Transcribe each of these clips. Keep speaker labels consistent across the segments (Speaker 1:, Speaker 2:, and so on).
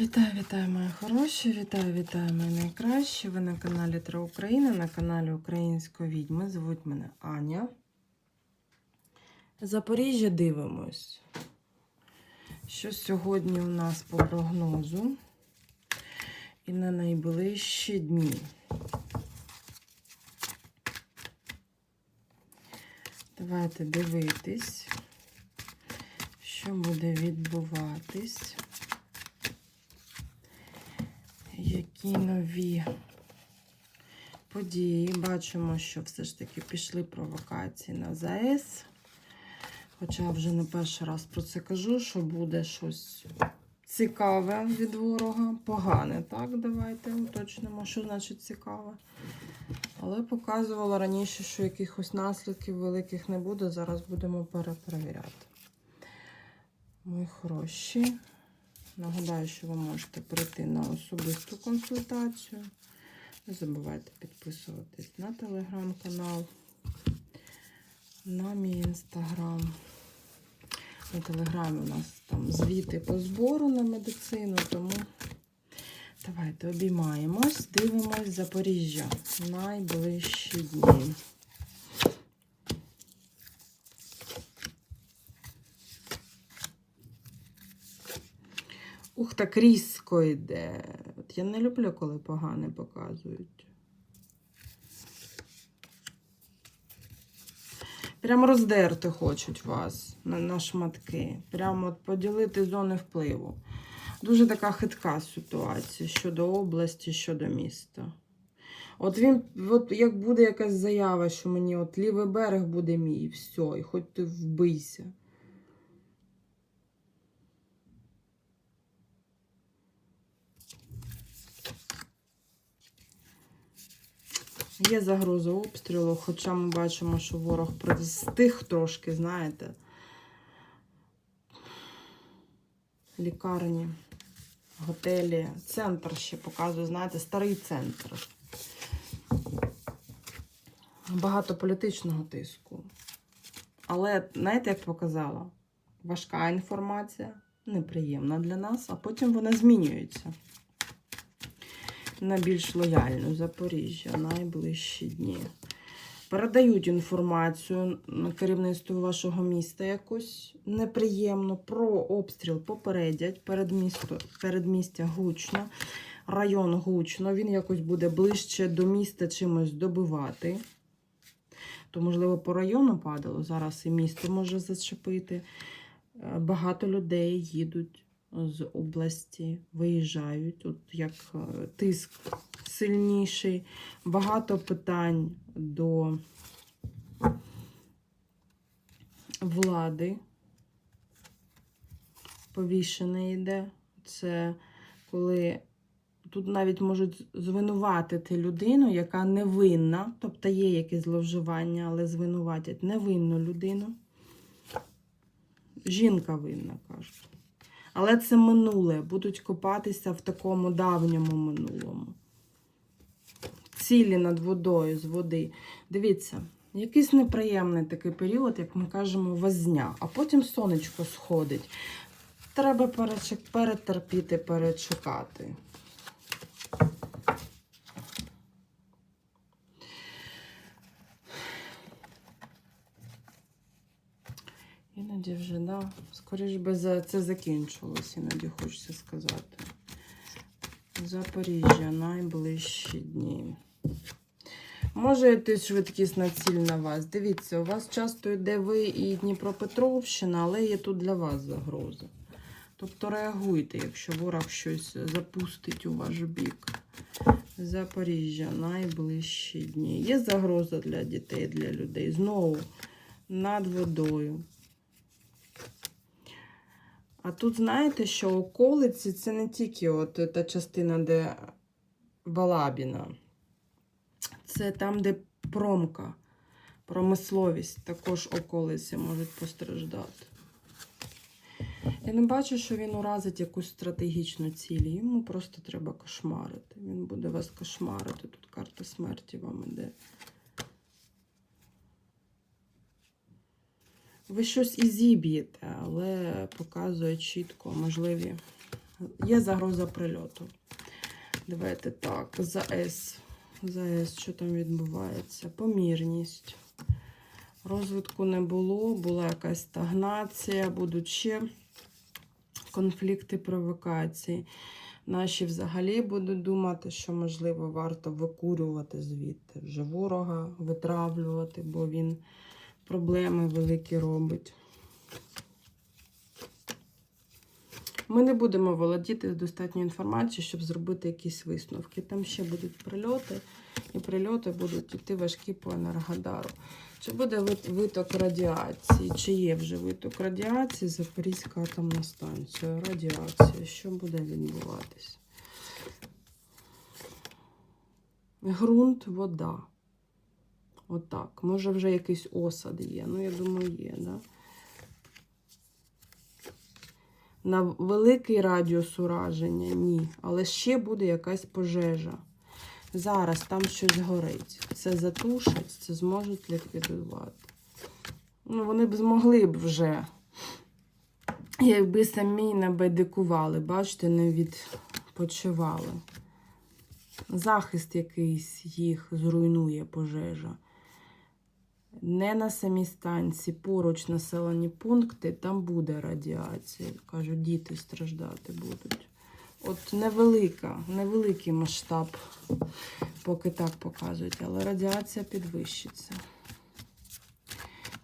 Speaker 1: Вітаю, вітаю, мої хороші! Вітаю, вітаю, мої найкращі. Ви на каналі Тра Україна, на каналі Української відьми. Звуть мене Аня. Запоріжжя дивимось. Що сьогодні у нас по прогнозу і на найближчі дні. Давайте дивитись, що буде відбуватись. Які нові події. Бачимо, що все ж таки пішли провокації на ЗАЕС. Хоча вже не перший раз про це кажу, що буде щось цікаве від ворога. Погане, так? Давайте уточнимо, що значить цікаве. Але показувала раніше, що якихось наслідків великих не буде. Зараз будемо перепровіряти. Мої хороші. Нагадаю, що ви можете прийти на особисту консультацію. Не забувайте підписуватись на телеграм-канал, на мій інстаграм. На телеграмі у нас там звіти по збору на медицину, тому давайте обіймаємось, дивимось Запоріжжя найближчі дні. Ух, так різко йде. От я не люблю, коли погане показують. Прямо роздерти хочуть вас на, на шматки. Прямо от поділити зони впливу. Дуже така хитка ситуація щодо області, щодо міста. От він, от як буде якась заява, що мені от лівий берег буде мій, і все, і хоч ти вбийся. Є загроза обстрілу, хоча ми бачимо, що ворог стих трошки, знаєте. Лікарні, готелі, центр ще показує, знаєте, старий центр. Багато політичного тиску. Але, знаєте, як показала, важка інформація, неприємна для нас, а потім вона змінюється на більш лояльну Запоріжжя найближчі дні. Передають інформацію на керівництво вашого міста якось неприємно про обстріл попередять перед місто, передмістя гучно, район гучно, він якось буде ближче до міста чимось добивати. То, можливо, по району падало, зараз і місто може зачепити. Е, Багато людей їдуть з області виїжджають, от як е, тиск сильніший, багато питань до влади. Повішене йде. Це коли тут навіть можуть звинуватити людину, яка невинна, тобто є якісь зловживання, але звинуватять невинну людину. Жінка винна, кажуть. Але це минуле. Будуть копатися в такому давньому минулому. Цілі над водою з води. Дивіться, якийсь неприємний такий період, як ми кажемо, возня, а потім сонечко сходить. Треба перетерпіти, перечекати. Іноді вже, да. Скоріш би за це закінчилось, іноді хочеться сказати. Запоріжжя найближчі дні. Може йти швидкісна ціль на вас. Дивіться, у вас часто йде ви і Дніпропетровщина, але є тут для вас загроза. Тобто реагуйте, якщо ворог щось запустить у ваш бік. Запоріжжя найближчі дні. Є загроза для дітей, для людей. Знову над водою. А тут знаєте, що околиці це не тільки от та частина, де Балабіна. Це там, де промка, промисловість, також околиці можуть постраждати. Я не бачу, що він уразить якусь стратегічну ціль. Йому просто треба кошмарити. Він буде вас кошмарити. Тут карта смерті вам іде. Ви щось і зіб'єте, але показує чітко можливі Є загроза прильоту. Давайте так, за С. За С, що там відбувається? Помірність. Розвитку не було, була якась стагнація, будуть ще конфлікти, провокації. Наші взагалі будуть думати, що, можливо, варто викурювати звідти вже ворога, витравлювати, бо він проблеми великі робить. Ми не будемо володіти достатньою інформацією, щоб зробити якісь висновки. Там ще будуть прильоти, і прильоти будуть йти важкі по енергодару. Чи буде виток радіації? Чи є вже виток радіації? Запорізька атомна станція. Радіація. Що буде відбуватись? Грунт, вода. Отак. Може вже якийсь осад є. Ну, я думаю, є, да? На великий радіус ураження ні. Але ще буде якась пожежа. Зараз там щось горить. Це затушать, це зможуть ліквідувати. Ну, вони б змогли б вже, якби самі не байдикували, бачите, не відпочивали. Захист якийсь їх зруйнує пожежа. Не на самій станції, поруч населені пункти, там буде радіація. Кажуть, діти страждати будуть. От невелика, невеликий масштаб, поки так показують, але радіація підвищиться.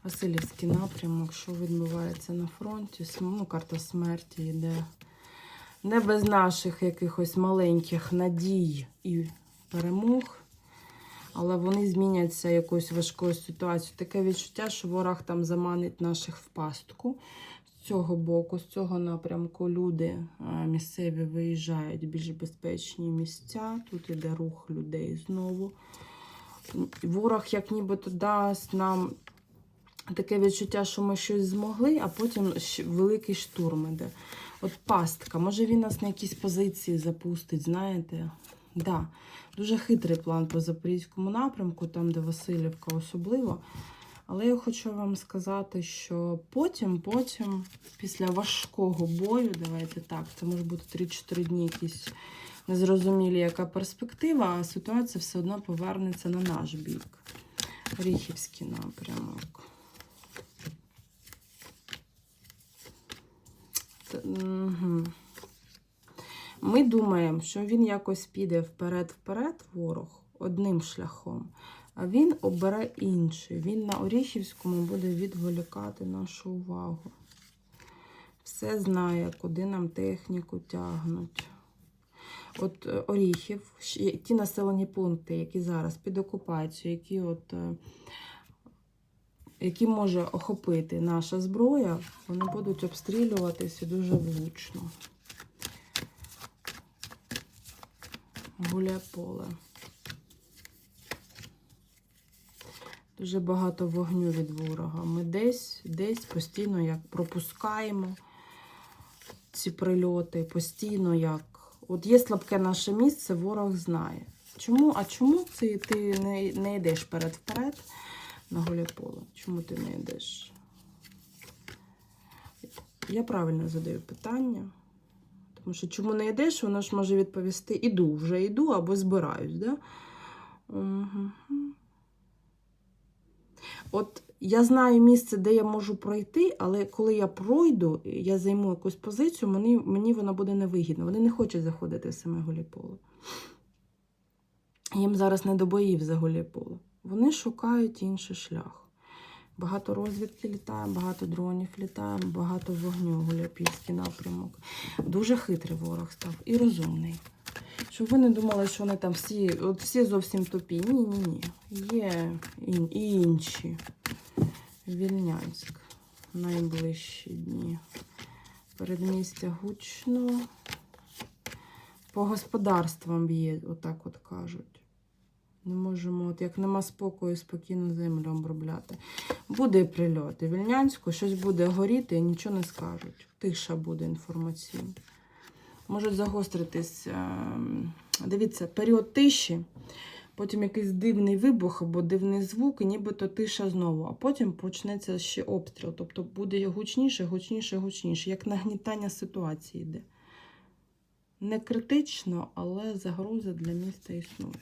Speaker 1: Васильівський напрямок, що відбувається на фронті, ну, карта смерті йде. Не без наших якихось маленьких надій і перемог, але вони зміняться якоюсь важкою ситуацією. Таке відчуття, що ворог там заманить наших в пастку. З цього боку, з цього напрямку люди е, місцеві виїжджають в більш безпечні місця. Тут іде рух людей знову. Ворог, як нібито дасть нам таке відчуття, що ми щось змогли, а потім великий штурм іде. От пастка, може він нас на якісь позиції запустить, знаєте? Да. Дуже хитрий план по Запорізькому напрямку, там, де Васильівка особливо. Але я хочу вам сказати, що потім, потім, після важкого бою, давайте так, це може бути 3-4 дні якісь незрозумілі, яка перспектива, а ситуація все одно повернеться на наш бік. Ріхівський напрямок. Мгм. Ми думаємо, що він якось піде вперед-вперед, ворог, одним шляхом, а він обере інший. Він на Оріхівському буде відволікати нашу увагу. Все знає, куди нам техніку тягнуть. От е, Оріхів, ті населені пункти, які зараз під окупацією, які от. е, які може охопити наша зброя, вони будуть обстрілюватися дуже влучно. Гуляє поле. Дуже багато вогню від ворога. Ми десь, десь постійно як пропускаємо ці прильоти, постійно як. От є слабке наше місце, ворог знає. Чому? А чому це ти не, не йдеш перед-вперед на голе поле? Чому ти не йдеш? Я правильно задаю питання. Тому що чому не йдеш, вона ж може відповісти: іду, вже йду або збираюсь. Да? Угу. От я знаю місце, де я можу пройти, але коли я пройду, я займу якусь позицію, мені, мені вона буде невигідна. Вони не хочуть заходити в саме голіполе. Їм зараз не до боїв за голіполе. Вони шукають інший шлях. Багато розвідки літає, багато дронів літає, багато вогню Гуляпільський напрямок. Дуже хитрий ворог став і розумний. Щоб ви не думали, що вони там всі, от всі зовсім тупі. Ні, ні, ні. Є і інші. Вільнянськ. Найближчі дні. Передмістя гучно. По господарствам б'є, отак от кажуть. Не можемо, от як нема спокою, спокійно землю обробляти. Буде прильот. І в Вільнянську щось буде горіти і нічого не скажуть. Тиша буде інформаційна. Можуть загостритись. ем, Дивіться, період тиші, потім якийсь дивний вибух або дивний звук, і нібито тиша знову, а потім почнеться ще обстріл. Тобто буде гучніше, гучніше, гучніше, як нагнітання ситуації йде. Не критично, але загроза для міста існує.